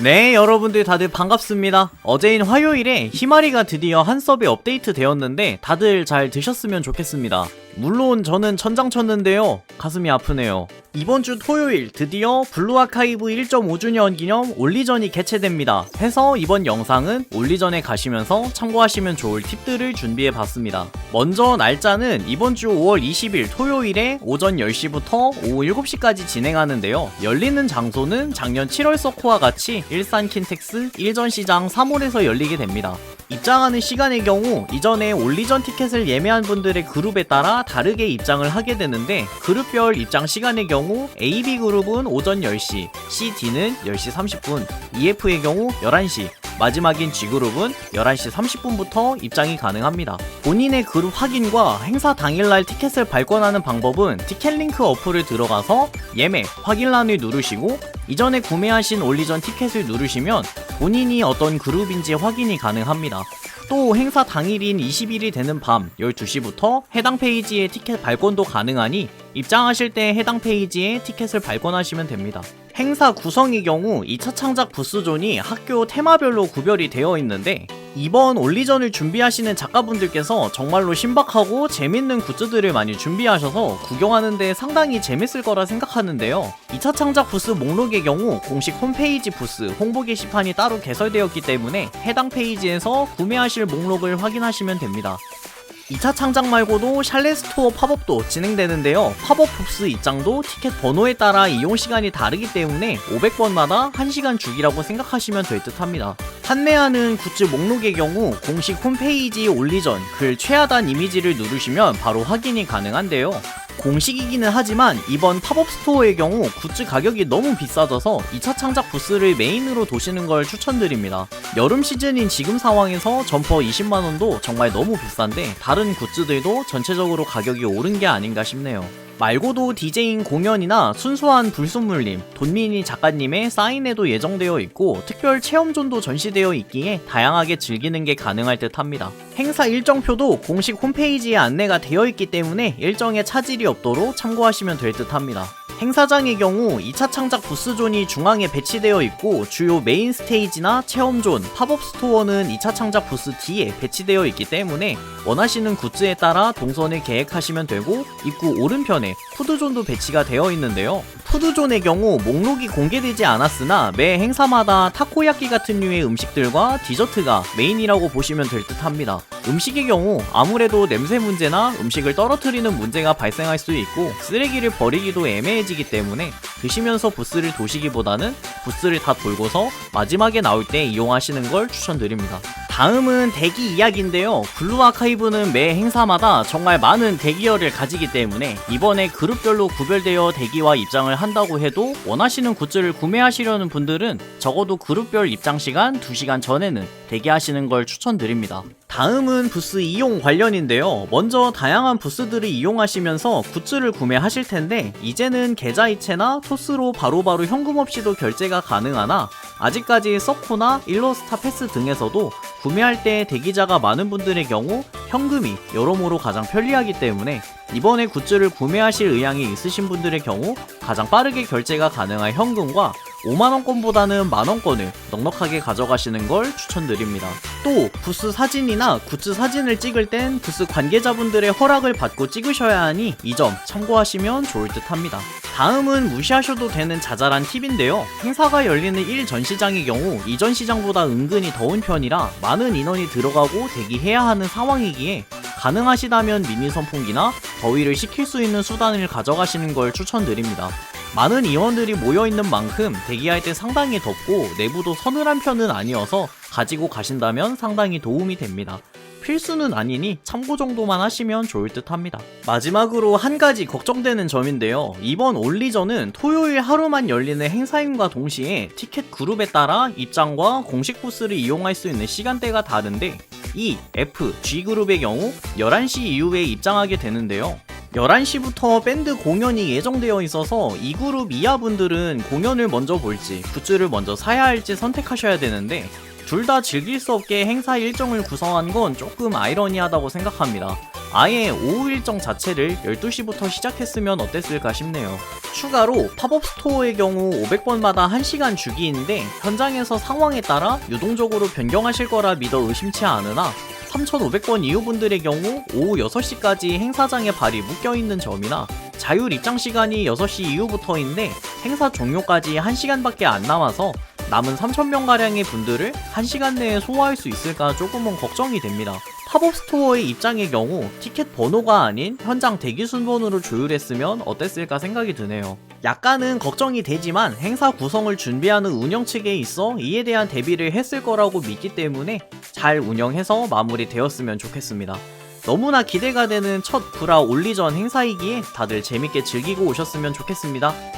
네, 여러분들 다들 반갑습니다. 어제인 화요일에 희마리가 드디어 한 서버에 업데이트 되었는데 다들 잘 드셨으면 좋겠습니다. 물론 저는 천장 쳤는데요. 가슴이 아프네요. 이번 주 토요일 드디어 블루 아카이브 1.5주년 기념 올리전이 개최됩니다. 해서 이번 영상은 올리전에 가시면서 참고하시면 좋을 팁들을 준비해 봤습니다. 먼저 날짜는 이번 주 5월 20일 토요일에 오전 10시부터 오후 7시까지 진행하는데요. 열리는 장소는 작년 7월 서코와 같이 일산 킨텍스 일전시장 3홀에서 열리게 됩니다. 입장하는 시간의 경우 이전에 올리전 티켓을 예매한 분들의 그룹에 따라 다르게 입장을 하게 되는데 그룹별 입장 시간의 경우 AB 그룹은 오전 10시, CD는 10시 30분, EF의 경우 11시, 마지막인 G그룹은 11시 30분부터 입장이 가능합니다. 본인의 그룹 확인과 행사 당일날 티켓을 발권하는 방법은 티켓 링크 어플을 들어가서 예매, 확인란을 누르시고 이전에 구매하신 올리전 티켓을 누르시면 본인이 어떤 그룹인지 확인이 가능합니다. 또 행사 당일인 20일이 되는 밤 12시부터 해당 페이지에 티켓 발권도 가능하니 입장하실 때 해당 페이지에 티켓을 발권하시면 됩니다. 행사 구성의 경우 2차 창작 부스존이 학교 테마별로 구별이 되어 있는데 이번 올리전을 준비하시는 작가분들께서 정말로 신박하고 재밌는 굿즈들을 많이 준비하셔서 구경하는데 상당히 재밌을 거라 생각하는데요. 2차 창작 부스 목록의 경우 공식 홈페이지 부스 홍보 게시판이 따로 개설되었기 때문에 해당 페이지에서 구매하실 목록을 확인하시면 됩니다. 2차 창작 말고도 샬레 스토어 팝업도 진행되는데요. 팝업 부스 입장도 티켓 번호에 따라 이용 시간이 다르기 때문에 500번마다 1시간 주기라고 생각하시면 될 듯 합니다. 판매하는 굿즈 목록의 경우 공식 홈페이지 올리전 글 최하단 이미지를 누르시면 바로 확인이 가능한데요. 공식이기는 하지만 이번 팝업 스토어의 경우 굿즈 가격이 너무 비싸져서 2차 창작 부스를 메인으로 도시는 걸 추천드립니다. 여름 시즌인 지금 상황에서 점퍼 20만원도 정말 너무 비싼데 다른 굿즈들도 전체적으로 가격이 오른 게 아닌가 싶네요. 말고도 DJ인 공연이나 순수한 불순물님, 돈민이 작가님의 사인회도 예정되어 있고 특별 체험존도 전시되어 있기에 다양하게 즐기는 게 가능할 듯 합니다. 행사 일정표도 공식 홈페이지에 안내가 되어 있기 때문에 일정에 차질이 없도록 참고하시면 될 듯 합니다. 행사장의 경우 2차 창작 부스존이 중앙에 배치되어 있고 주요 메인 스테이지나 체험존, 팝업 스토어는 2차 창작 부스 뒤에 배치되어 있기 때문에 원하시는 굿즈에 따라 동선을 계획하시면 되고 입구 오른편에 푸드존도 배치가 되어 있는데요. 푸드존의 경우 목록이 공개되지 않았으나 매 행사마다 타코야끼 같은 류의 음식들과 디저트가 메인이라고 보시면 될 듯 합니다. 음식의 경우 아무래도 냄새 문제나 음식을 떨어뜨리는 문제가 발생할 수 있고 쓰레기를 버리기도 애매해지기 때문에 드시면서 부스를 도시기보다는 부스를 다 돌고서 마지막에 나올 때 이용하시는 걸 추천드립니다. 다음은 대기 이야기인데요. 블루 아카이브는 매 행사마다 정말 많은 대기열을 가지기 때문에 이번에 그룹별로 구별되어 대기와 입장을 한다고 해도 원하시는 굿즈를 구매하시려는 분들은 적어도 그룹별 입장 시간 2시간 전에는 대기하시는 걸 추천드립니다. 다음은 부스 이용 관련인데요. 먼저 다양한 부스들을 이용하시면서 굿즈를 구매하실 텐데 이제는 계좌이체나 토스로 바로바로 현금 없이도 결제가 가능하나 아직까지 서코나 일러스타 패스 등에서도 구매할 때 대기자가 많은 분들의 경우 현금이 여러모로 가장 편리하기 때문에 이번에 굿즈를 구매하실 의향이 있으신 분들의 경우 가장 빠르게 결제가 가능한 현금과 5만원권보다는 만원권을 넉넉하게 가져가시는 걸 추천드립니다. 또 부스 사진이나 굿즈 사진을 찍을 땐 부스 관계자분들의 허락을 받고 찍으셔야 하니 이 점 참고하시면 좋을 듯 합니다. 다음은 무시하셔도 되는 자잘한 팁인데요. 행사가 열리는 1 전시장의 경우 이전 시장보다 은근히 더운 편이라 많은 인원이 들어가고 대기해야 하는 상황이기에 가능하시다면 미니 선풍기나 더위를 식힐 수 있는 수단을 가져가시는 걸 추천드립니다. 많은 인원들이 모여있는 만큼 대기할 때 상당히 덥고 내부도 서늘한 편은 아니어서 가지고 가신다면 상당히 도움이 됩니다. 필수는 아니니 참고 정도만 하시면 좋을 듯 합니다. 마지막으로 한 가지 걱정되는 점인데요. 이번 올리전은 토요일 하루만 열리는 행사임과 동시에 티켓 그룹에 따라 입장과 공식 부스를 이용할 수 있는 시간대가 다른데 E, F, G 그룹의 경우 11시 이후에 입장하게 되는데요. 11시부터 밴드 공연이 예정되어 있어서 이 그룹 이하분들은 공연을 먼저 볼지 굿즈를 먼저 사야 할지 선택하셔야 되는데 둘 다 즐길 수 없게 행사 일정을 구성한 건 조금 아이러니하다고 생각합니다. 아예 오후 일정 자체를 12시부터 시작했으면 어땠을까 싶네요. 추가로 팝업 스토어의 경우 500번마다 1시간 주기인데 현장에서 상황에 따라 유동적으로 변경하실 거라 믿어 의심치 않으나 3,500번 이후분들의 경우 오후 6시까지 행사장에 발이 묶여있는 점이나 자율 입장 시간이 6시 이후부터인데 행사 종료까지 1시간밖에 안 남아서 남은 3,000명가량의 분들을 1시간 내에 소화할 수 있을까 조금은 걱정이 됩니다. 팝업 스토어의 입장의 경우 티켓 번호가 아닌 현장 대기 순번으로 조율했으면 어땠을까 생각이 드네요. 약간은 걱정이 되지만 행사 구성을 준비하는 운영 측에 있어 이에 대한 대비를 했을 거라고 믿기 때문에 잘 운영해서 마무리되었으면 좋겠습니다. 너무나 기대가 되는 첫 브라 올리전 행사이기에 다들 재밌게 즐기고 오셨으면 좋겠습니다.